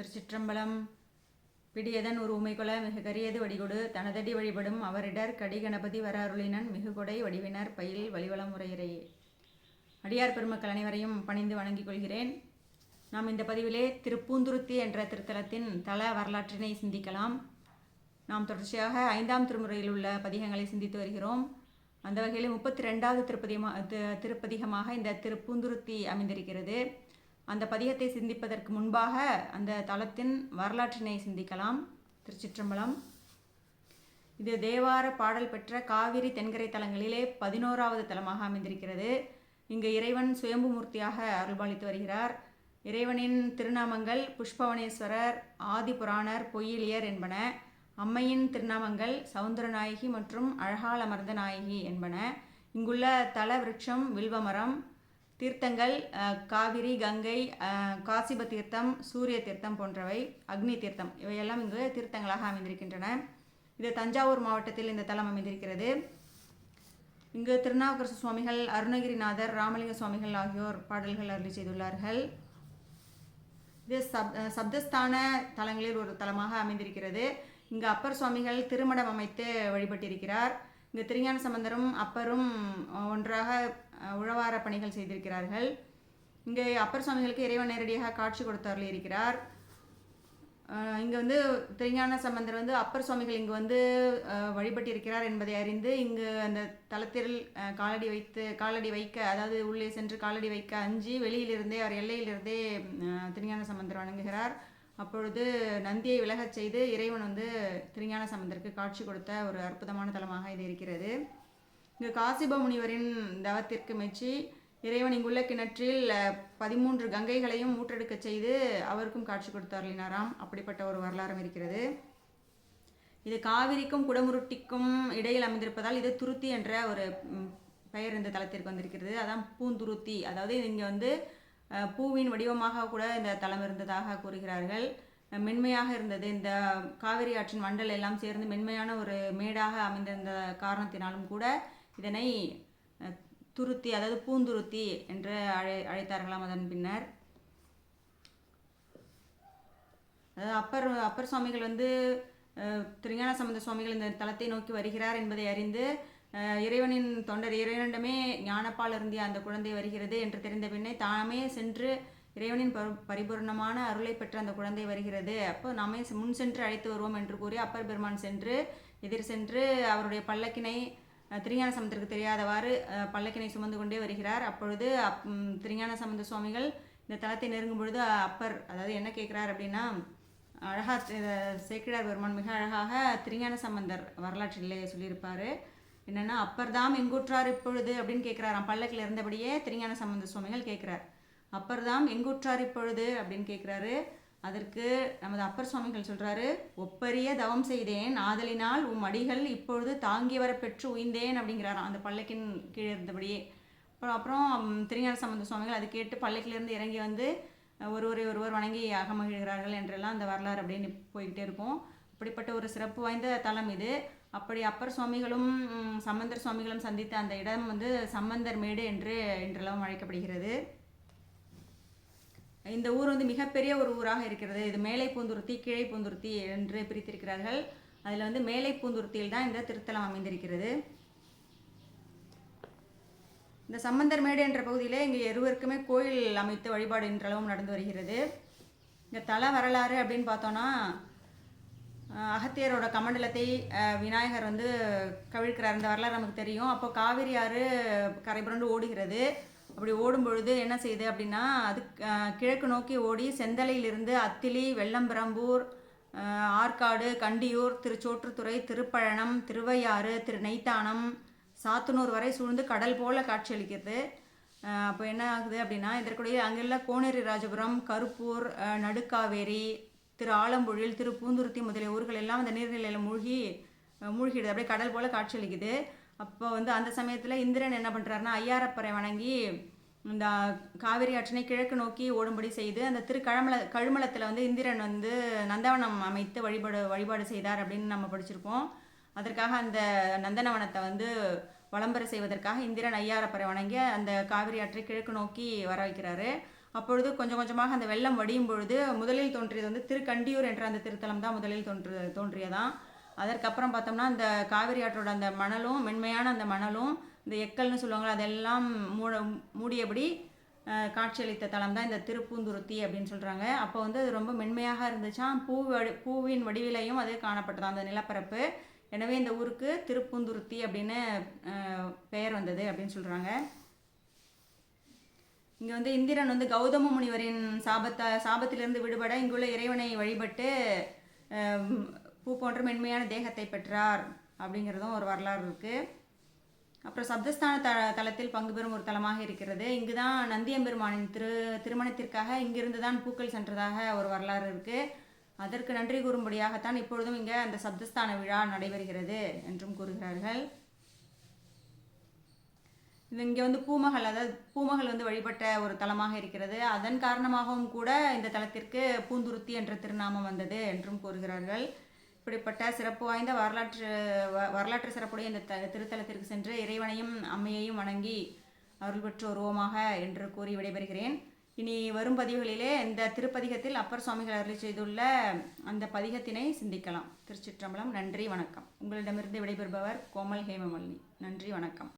திருச்சிற்றம்பலம். பிடியதன் ஒரு உமைகொல மிக கரியது வடிகொடு. தனதடி வழிபடும் அவரிடர் கடி கணபதி வர அருளினன் மிகுகொடை வடிவினர் பயில் வழிவளம் உரையிறையே அடியார் பெருமக்கள் அனைவரையும் பணிந்து வணங்கிக் கொள்கிறேன். நாம் இந்த பதிவிலே திருப்பூந்துருத்தி என்ற திருத்தலத்தின் தல வரலாற்றினை சிந்திக்கலாம். நாம் தொடர்ச்சியாக ஐந்தாம் திருமுறையில் உள்ள பதிகங்களை சிந்தித்து வருகிறோம். அந்த வகையில் முப்பத்தி ரெண்டாவது திருப்பதிகமா திருப்பதிகமாக இந்த திருப்பூந்துருத்தி அமைந்திருக்கிறது. அந்த பதிகத்தை சிந்திப்பதற்கு முன்பாக அந்த தலத்தின் வரலாற்றினை சிந்திக்கலாம். திருச்சிற்றம்பலம். இது தேவார பாடல் பெற்ற காவிரி தென்கரை தலங்களிலே பதினோராவது தலமாக அமைந்திருக்கிறது. இங்கு இறைவன் சுயம்புமூர்த்தியாக அருள்பாலித்து வருகிறார். இறைவனின் திருநாமங்கள் புஷ்பவனேஸ்வரர் ஆதிபுராணர் பொய்யிலியர் என்பன. அம்மையின் திருநாமங்கள் சவுந்தரநாயகி மற்றும் அழகால் அமர்ந்த நாயகி என்பன. இங்குள்ள தல விருட்சம் வில்வமரம் தீர்த்தங்கள் காவிரி கங்கை காசிப தீர்த்தம் சூரிய தீர்த்தம் போன்றவை அக்னி தீர்த்தம். இவையெல்லாம் இங்கு தீர்த்தங்களாக அமைந்திருக்கின்றன. இது தஞ்சாவூர் மாவட்டத்தில் இந்த தலம் அமைந்திருக்கிறது. இங்கு திருநாவுக்கரசு சுவாமிகள் அருணகிரிநாதர் ராமலிங்க சுவாமிகள் ஆகியோர் பாடல்கள் அருளி செய்துள்ளார்கள். இது சப் சப்தஸ்தான தலங்களில் ஒரு தலமாக அமைந்திருக்கிறது. இங்கு அப்பர் சுவாமிகள் திருமணம் அமைத்து வழிபட்டிருக்கிறார். இங்கு திருஞான சம்பந்தரும் அப்பரும் ஒன்றாக உழவார பணிகள் செய்திருக்கிறார்கள். இங்கே அப்பர் சுவாமிகளுக்கு இறைவன் நேரடியாக காட்சி கொடுத்தவர்கள் இருக்கிறார் இங்கே வந்து திருஞான சம்பந்தர் வந்து அப்பர் சுவாமிகள் இங்கு வந்து வழிபட்டிருக்கிறார் என்பதை அறிந்து இங்கு அந்த தளத்தில் காலடி வைத்து காலடி வைக்க அதாவது உள்ளே சென்று காலடி வைக்க அஞ்சு வெளியிலிருந்தே அவர் எல்லையிலிருந்தே திருஞான சம்பந்தர் வணங்குகிறார். அப்பொழுது நந்தியை விலகச் செய்து இறைவன் வந்து திருஞான சம்பந்தருக்கு காட்சி கொடுத்த ஒரு அற்புதமான தலமாக இது இருக்கிறது. இங்கு காசிப முனிவரின் தவத்திற்கு மெச்சி இறைவன் இங்குள்ள கிணற்றில் பதிமூன்று கங்கைகளையும் ஊற்றெடுக்கச் செய்து அவருக்கும் காட்சி கொடுத்து அருளினாராம் அப்படிப்பட்ட ஒரு வரலாறும் இருக்கிறது. இது காவிரிக்கும் குடமுருட்டிக்கும் இடையில் அமைந்திருப்பதால் இது துருத்தி என்ற ஒரு பெயர் இந்த தலத்திற்கு வந்திருக்கிறது. அதான் பூந்துருத்தி. அதாவது இங்கே வந்து பூவின் வடிவமாக கூட இந்த தலம் இருந்ததாக கூறுகிறார்கள். மென்மையாக இருந்தது. இந்த காவிரி ஆற்றின் மண்டல் எல்லாம் சேர்ந்து மென்மையான ஒரு மேடாக அமைந்திருந்த காரணத்தினாலும் கூட இதனை துருத்தி அதாவது பூந்துருத்தி என்று அழை அழைத்தார்களாம் அதன் பின்னர். அதாவது அப்பர் அப்பர் சுவாமிகள் வந்து திருஞான சம்பந்த சுவாமிகள் இந்த தலத்தை நோக்கி வருகிறார் என்பதை அறிந்து இறைவனின் தொண்டர் இறைவனிடமே ஞானப்பால் இருந்திய அந்த குழந்தை வருகிறது என்று தெரிந்த பின்னே தாமே சென்று இறைவனின் பரி பரிபூர்ணமான அருளை பெற்ற அந்த குழந்தை வருகிறது. அப்போ நாமே முன் சென்று அழைத்து வருவோம் என்று கூறி அப்பர் பெருமான் சென்று எதிர் சென்று அவருடைய பல்லக்கினை திருஞான சம்பந்தருக்கு தெரியாதவாறு பல்லக்கினை சுமந்து கொண்டே வருகிறார். அப்பொழுது அப் திருஞான சம்பந்த சுவாமிகள் இந்த தளத்தை நெருங்கும் பொழுது அப்பர் அதாவது என்ன கேட்குறார் அப்படின்னா அழகா சேக்கிழார் பெருமான் மிக அழகாக திருஞான சம்பந்தர் வரலாற்றிலே சொல்லியிருப்பார். என்னென்னா அப்பர் தாம் எங்குற்றார் இப்பொழுது அப்படின்னு கேட்குறாராம். பல்லக்கில் இருந்தபடியே திருஞான சம்பந்த சுவாமிகள் கேட்குறார். அப்பர்தாம் எங்குற்றார் இப்பொழுது அப்படின்னு கேட்குறாரு. அதற்கு நமது அப்பர் சுவாமிகள் சொல்கிறாரு ஒப்பரிய தவம் செய்தேன் ஆதலினால் உம் அடிகள் இப்பொழுது தாங்கி வர பெற்று உயிந்தேன் அப்படிங்கிறாராம். அந்த பல்லக்கின் கீழே இருந்தபடியே. அப்புறம் அப்புறம் திருஞான சம்பந்த சுவாமிகள் அது கேட்டு பல்லக்கிலிருந்து இறங்கி வந்து ஒருவரை ஒருவர் வணங்கி அகமகிழ்கிறார்கள் என்றெல்லாம் அந்த வரலாறு அப்படின்னு போய்கிட்டே இருக்கும். அப்படிப்பட்ட ஒரு சிறப்பு வாய்ந்த தலம் இது. அப்படி அப்பர் சுவாமிகளும் சம்பந்தர் சுவாமிகளும் சந்தித்த அந்த இடம் வந்து சம்பந்தர் மேடு என்று இன்றளவும் அழைக்கப்படுகிறது. இந்த ஊர் வந்து மிகப்பெரிய ஒரு ஊராக இருக்கிறது. இது மேலை பூந்துருத்தி கீழே பூந்துருத்தி என்று பிரித்திருக்கிறார்கள். அதில் வந்து மேலை பூந்துருத்தியில் தான் இந்த திருத்தலம் அமைந்திருக்கிறது. இந்த சம்பந்தர் மேடு என்ற பகுதியிலே இங்கே இருவருக்குமே கோயில் அமைத்து வழிபாடு இன்றளவும் நடந்து வருகிறது. இந்த தல வரலாறு அப்படின்னு பார்த்தோன்னா அகத்தியரோட கமண்டலத்தை விநாயகர் வந்து கவிழ்க்கிறார். இந்த வரலாறு நமக்கு தெரியும். அப்போ காவிரி ஆறு கரைபுரண்டு ஓடுகிறது. அப்படி ஓடும் பொழுது என்ன செய்யுது அப்படின்னா அது கிழக்கு நோக்கி ஓடி செந்தலையிலிருந்து அத்திலி வெள்ளம்பரம்பூர் ஆற்காடு கண்டியூர் திருச்சோற்றுத்துறை திருப்பழனம் திருவையாறு திரு நெய்த்தானம் சாத்தனூர் வரை சூழ்ந்து கடல் போல காட்சியளிக்கிறது அப்போ என்ன ஆகுது அப்படின்னா இதற்குடைய அங்குள்ள கோனேரி ராஜபுரம் கருப்பூர் நடுக்காவேரி திரு ஆலம்புழில் திரு பூந்துருத்தி முதலிய ஊர்கள் எல்லாம் அந்த நீர்நிலையில் மூழ்கி மூழ்கிடுது. அப்படியே கடல் போல காட்சியளிக்குது அப்போ வந்து அந்த சமயத்தில் இந்திரன் என்ன பண்ணுறாருன்னா ஐயாரப்பரை வணங்கி இந்த காவிரி ஆற்றினை கிழக்கு நோக்கி ஓடும்படி செய்து அந்த திரு கழமல கழுமலத்தில் வந்து இந்திரன் வந்து நந்தவனம் அமைத்து வழிபாடு வழிபாடு செய்தார் அப்படின்னு நம்ம படிச்சிருப்போம். அதற்காக அந்த நந்தனவனத்தை வந்து வளம்பர செய்வதற்காக இந்திரன் ஐயாரப்பரை வணங்கி அந்த காவிரி ஆற்றை கிழக்கு நோக்கி வர வைக்கிறாரு. அப்பொழுது கொஞ்சம் கொஞ்சமாக அந்த வெள்ளம் வடியும் பொழுது முதலில் தோன்றியது வந்து திருக்கண்டியூர் என்ற அந்த திருத்தலம் தான் முதலில் தோன்று தோன்றியதான் அதற்கப்புறம் பார்த்தோம்னா இந்த காவிரி ஆற்றோட அந்த மணலும் மென்மையான அந்த மணலும் இந்த எக்கல்னு சொல்லுவாங்களா அதெல்லாம் மூட மூடியபடி காட்சியளித்த தலம் தான் இந்த திருப்பூந்துருத்தி அப்படின்னு சொல்கிறாங்க அப்போ வந்து அது ரொம்ப மென்மையாக இருந்துச்சாம் பூ வடி பூவின் வடிவிலையும் அது காணப்பட்டதான் அந்த நிலப்பரப்பு. எனவே இந்த ஊருக்கு திருப்பூந்துருத்தி அப்படின்னு பெயர் வந்தது அப்படின்னு சொல்கிறாங்க இங்கே வந்து இந்திரன் வந்து கௌதம முனிவரின் சாபத்தை சாபத்திலிருந்து விடுபட இங்குள்ள இறைவனை வழிபட்டு பூ போன்ற மென்மையான தேகத்தை பெற்றார். அப்படிங்கிறதும் ஒரு வரலாறு இருக்குது அப்புறம் சப்தஸ்தான த தலத்தில் பங்கு பெறும் ஒரு தலமாக இருக்கிறது. இங்கு தான் நந்தியம்பெருமானின் திரு திருமணத்திற்காக இங்கிருந்து தான் பூக்கள் சென்றதாக ஒரு வரலாறு இருக்குது அதற்கு நன்றி கூறும்படியாகத்தான் இப்பொழுதும் இங்கே அந்த சப்தஸ்தான விழா நடைபெறுகிறது என்றும் கூறுகிறார்கள். இது இங்கே வந்து பூமகள் அதாவது பூமகள் வந்து வழிபட்ட ஒரு தலமாக இருக்கிறது. அதன் காரணமாகவும் கூட இந்த தலத்திற்கு பூந்துருத்தி என்ற திருநாமம் வந்தது என்றும் கூறுகிறார்கள். இப்படிப்பட்ட சிறப்பு வாய்ந்த வரலாற்று வ- வரலாற்று சிறப்புடைய இந்த த திருத்தலத்திற்கு சென்று இறைவனையும் அம்மையையும் வணங்கி அருள் பெற்று வருவோமாக என்று கூறி விடைபெறுகிறேன். இனி வரும் பதிவுகளிலே இந்த திருப்பதிகத்தில் அப்பர் சுவாமிகள் அருளி செய்துள்ள அந்த பதிகத்தினை சிந்திக்கலாம். திருச்சிற்றம்பலம் நன்றி வணக்கம். உங்களிடமிருந்து விடைபெறுபவர் கோமல் ஹேமமல்லி நன்றி வணக்கம்.